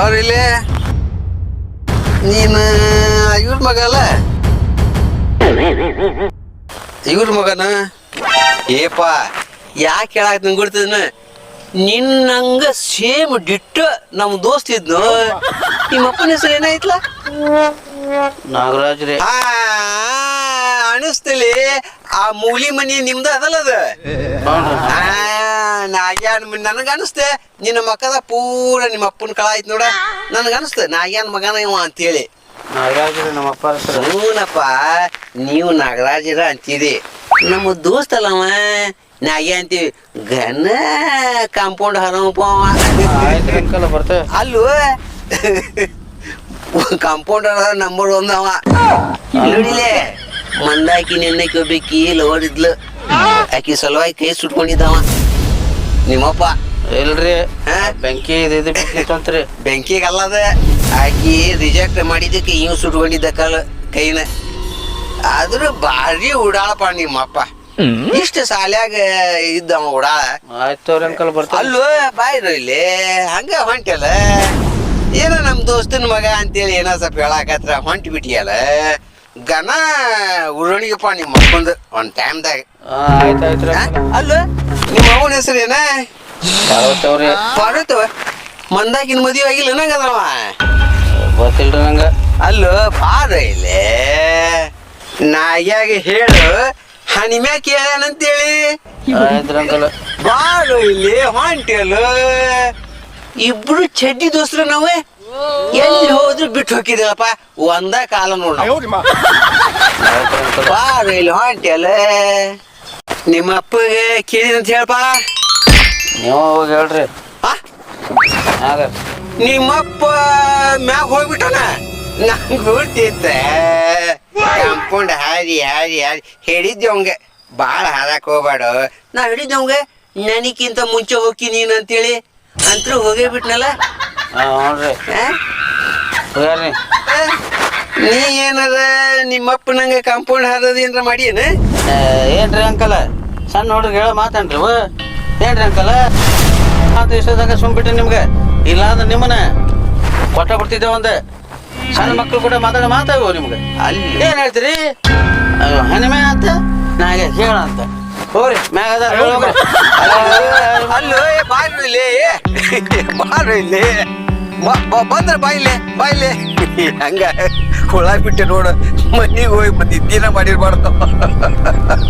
ಬಾರ ಇಲ್ಲಿ ನೀನು ಇವ್ರ ಮಗ ಅಲ್ಲ? ಇವ್ರ ಮಗನ? ಏಪ ಯಾಕೆ ಹೇಳಕ್ ನಂಗೆ ಗೊತ್ತದನ ನಿನ್ನಂಗ ಸೇಮ್ ಡಿಟ್ಟು ನಮ್ಮ ದೋಸ್ತ ಇದ್ನು. ನಿಮ್ಮ ಅಪ್ಪನ ಹೆಸರು ಏನಾಯ್ತಲ್ಲ ನಾಗರಾಜ್ ರೀ. ಆ ಅನಿಸ್ತಲಿ. ಆ ಮೂಲಿ ಮನಿ ನಿಮ್ದ ಅದಲ್ಲ ಅದು. ನಾಗ್ಯಾನ್ ನನಗ ಅನಿಸ್ತೆ ನಿನ್ನ ಮಕ್ಕದ ಪೂರ ನಿಮ್ಮ ಅಪ್ಪನ ಕಳ ಆಯ್ತು ನೋಡ. ನನಗನ್ಸ್ತೆ ಅನಿಸ್ತ ನಾಗ್ಯಾನ್ ಮಗನ ಇವ ಅಂತೇಳಿ. ಹೇಳಿ ರೀ ನಮ್ಮ ಅಪ್ಪ ಹೆಸರು ಹ್ಞೂನಪ್ಪ ನೀವು ನಾಗರಾಜರ ಅಂತೀರಿ. ನಮ್ಮ ದೋಸ್ತ ಅಲ್ಲವ ನಾಗೆ ಅಂತೀವಿ? ಘನ ಕಾಂಪೌಂಡ್ ಹರವಪ್ಪ ಬರ್ತ ಆಯ್ತು ಕಾಂಪೌಂಡ್ ಬರ್ತೇವೆ ಅಲ್ಲೂ ಕಾಂಪೌಂಡರ್ ನಂಬರ್ ಒಂದ್ ಅವ. ನೋಡಿಲೆ ಮಂದಾಕಿ ನೆನ್ನಕ್ಕೆ ಒಬ್ಬಾಕಿ ಲವರ್ ಇದ್ಲು. ಆಕಿ ಸಲುವಾಗಿ ಕೈ ಸುಟ್ಕೊಂಡಿದ್ದವ ನಿಮ್ಮಪ್ಪ? ಇಲ್ರಿ? ಬೆಂಕಿ ಇದು ಇದು ಬೆಂಕಿ ತಂತ್ರಿ ಬೆಂಕಿಗೆ ಅಲ್ಲದ ಆಕಿ ರಿಜೆಕ್ಟ್ ಮಾಡಿದ್ದಕ್ಕೆ ಇವ್ ಸುಟ್ಕೊಂಡಿದ್ದ ಕಾಲ ಕೈನ. ಆದ್ರೂ ಭಾರಿ ಉಡಾಳಪ್ಪ ನಿಮ್ಮಪ್ಪ. ಇಷ್ಟ ಸಾಲ್ಯಾಗ ಇದ್ದವ ಉಡಾಳ. ಆಯ್ತು ಅವ್ರಿ ಅಂಕಲ್ ಬರ್ತೇವೆ ಅಲ್ಲೋ ಬಾಯ್ರು ಇಲ್ಲಿ ಹಂಗ ಹೊಂಟಲ್ಲ ಏನ ನಮ್ ದೋಸ್ತನ ಮಗ ಅಂತೇಳಿ ಏನೋ ಸ್ವಲ್ಪ ಹೇಳಾಕತ್ರ ಹೊಂಟಿ ಬಿಟ್ಟಿಯಲ್ಲ ಗನ ಉರುಣಿಗಪ್ಪ ನಿಮ್ಮ ಮಕ್ಕಂದು ಒನ್ ಟೈಮ್ದಾಗ ಆಯ್ತು ಆಯ್ತು ರೀ ಅಲ್ಲ ನಿಮ್ಮ ಅವನ ಹೆಸರೇನ ಪಾಡತ್ತವ ಮಂದಾಕಿನ ಮದುವೆ ಆಗಿಲ್ಲ ನಂಗದವ ಗೊತ್ತಿಲ್ರಿ ನಂಗೆ. ಅಲ್ಲೋ ಪಾದ ಇಲ್ಲೇ. ನಾಗ್ಯಾಗ ಹೇಳು ಹನಿಮ್ಯಾ ಇಲ್ಲಿ ಬಾರು ಇಲ್ಲಿ ಹೊಂಟಿಯಲ್ಲ. ಇಬ್ರು ಚಡ್ಡಿ ದೋಸ್ರ ನಾವೇ? ಎಲ್ಲಿ ಹೋದ್ರು ಬಿಟ್ಟು ಹೋಗಿದ್ದೇವಪ್ಪ ಒಂದ ಕಾಲ ನೋಡ ಇಲ್ಲಿ ಹೊಂಟಿಯಲ್ಲ. ನಿಮ್ಮ ಅಪ್ಪಗೆ ಕೇಳಿದ ಅಂತ ಹೇಳಪ್ಪ ನೀವು ಹೇಳ್ರಿ. ನಿಮ್ಮಪ್ಪ ಮ್ಯಾಗ ಹೋಗ್ಬಿಟ್ಟನ? ನಂಗೆ ಗೊತ್ತಿತ್ತ ಕಾಂಪೌಂಡ್ ಹಾರಿ ಹಾರಿ ಹಾರಿ ಹೇಳಿದ್ದೆ ಅವಂಗೆ ಭಾಳ ಹಾರಕ್ ಹೋಗ್ಬೇಡ. ನಾ ಹೇಳಿದ್ದೆ ಅವಂಗೆ ನನಗಿಂತ ಮುಂಚೆ ಹೋಗಿ ನೀನು ಅಂತೇಳಿ ಅಂತೂ ಹೋಗೇ ಬಿಟ್ನಲ್ಲ? ಹ್ಞೂ ರೀ? ನೀ ಏನದ ನಿಮ್ಮಪ್ಪ ನಂಗೆ ಕಾಂಪೌಂಡ್ ಹಾದದ ಏನ್ರ ಮಾಡಿ ಏ, ಏನ್ರಿ ಅಂಕಲ? ಸಣ್ಣ ಹುಡುಗ ಹೇಳ ಮಾತಾಡ್ರಿ ಅವ? ಏನ್ರಿ ಅಂಕಲ? ಮಾತು ಇಷ್ಟದಾಗ ಸುಮ್ಬಿಟ್ಟು ನಿಮ್ಗೆ? ಇಲ್ಲ ಅಂದ್ರೆ ನಿಮ್ಮನ್ನ ಕೊಟ್ಟ ಬಿಡ್ತಿದ್ದೆ ಒಂದ. ಸಣ್ಣ ಮಕ್ಕಳು ಕೂಡ ಮಾತಾಡ ಮಾತಾಡುವ ನಿಮ್ಗೆ? ಅಲ್ಲಿ. ಏನ್ ಹೇಳ್ತೀರಿ? ಹನಿಮೆ ಅಂತ ನಾಗೆ ಹೇಳ ಅಂತ. ಹೋಗ್ರಿ ಮ್ಯಾಗ ಅದಾರ, ಬಾರು ಇಲ್ಲಿ. ಬಂದ್ರೆ ಬಾಯಿಲೆ ಬಾಯಿಲೆ ಹಂಗ ಹುಳ ಬಿಟ್ಟು ನೋಡು ಮನಿಗೆ ಹೋಗಿ ಬಂದು ದಿನ ಮಾಡಿರ್ಬಾರ್ದು.